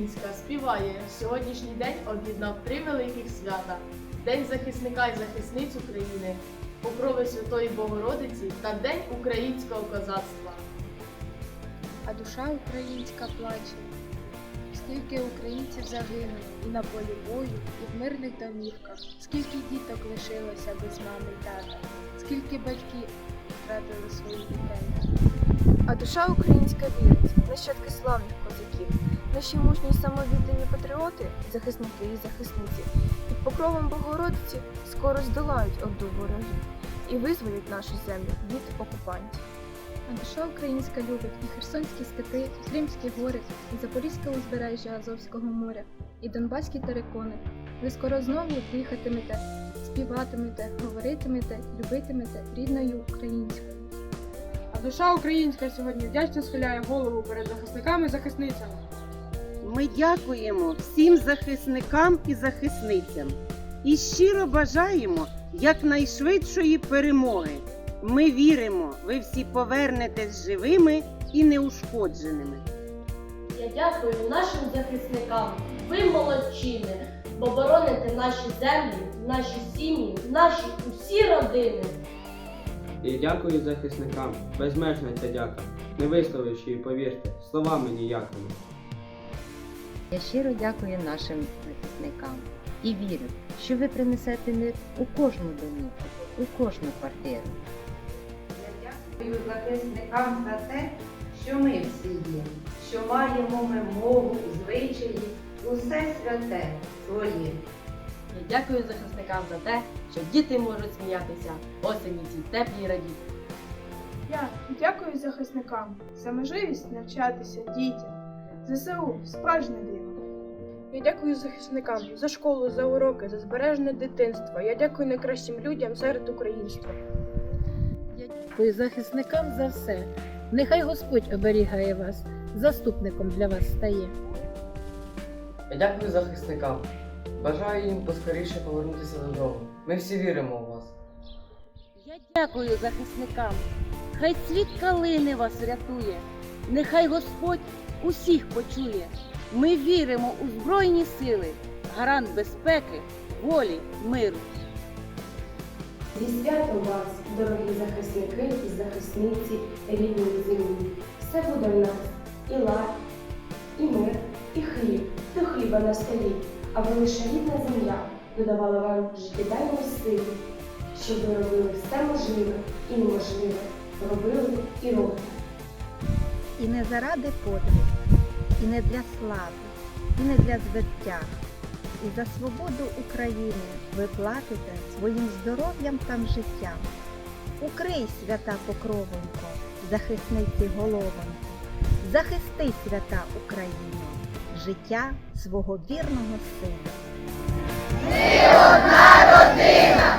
українська співає. Сьогоднішній день об'єднав три великих свята: День захисника і захисниць України, Покрови Святої Богородиці та День українського козацтва. а душа українська плаче. Скільки українців загинуло і на полі бою, і в мирних домівках, скільки діток лишилося без мами й тата, скільки батьків втратили своїх дітей. А душа українська вірить, нащадки славних наші мужні самовіддані патріоти, захисники і захисниці, під покровом Богородиці скоро здолають орду ворогів і визволять нашу землю від окупантів. А душа українська любить і Херсонські степи, і Кримські гори, і Запорізьке узбережжя Азовського моря, і Донбаські терикони. Ви скоро знову дихатимете, співатимете, говоритимете, любитимете рідною українською. А душа українська сьогодні вдячно схиляє голову перед захисниками і захисницями. Ми дякуємо всім захисникам і захисницям і щиро бажаємо якнайшвидшої перемоги. Ми віримо, ви всі повернетесь живими і неушкодженими. Я дякую нашим захисникам. Ви молодчини, бо бороните наші землі, наші сім'ї, наші усі родини. І дякую захисникам, безмежна ця дяка, не висловивши, повірте, словами ніякими. Я щиро дякую нашим захисникам і вірю, що ви принесете мир у кожну домівку, у кожну квартиру. Я Дякую захисникам за те, що ми всі є, що маємо ми мову, звичаї, усе святе своє. Я дякую захисникам за те, що діти можуть сміятися осені цій теплій радіти. Я дякую захисникам за можливість навчатися дітям. ЗСУ справжнє диво. Я дякую захисникам за школу, за уроки, за збережене дитинство. Я дякую найкращим людям серед українства. Дякую захисникам за все. Нехай Господь оберігає вас, заступником для вас стає. Я дякую захисникам. Бажаю їм поскоріше повернутися додому. Ми всі віримо у вас. Я дякую захисникам. Хай цвіт калини вас врятує, нехай Господь усіх почує. Ми віримо у Збройні сили, гарант безпеки, волі, миру. Зі святом вас, дорогі захисники і захисниці рідної землі. Все буде в нас і лад, і мир, і хліб, до хліба на столі. А ви лише рідна земля додавала вам життєдайної сили, щоб ви робили все можливе і неможливе, робили і робите. І не заради подвигу, і не для слави, і не для звиття. І за свободу України ви платите своїм здоров'ям та життям. Укрий, свята покровонько, захисниці головонько, захисти, свята Україно, життя свого вірного сина. Ми одна родина,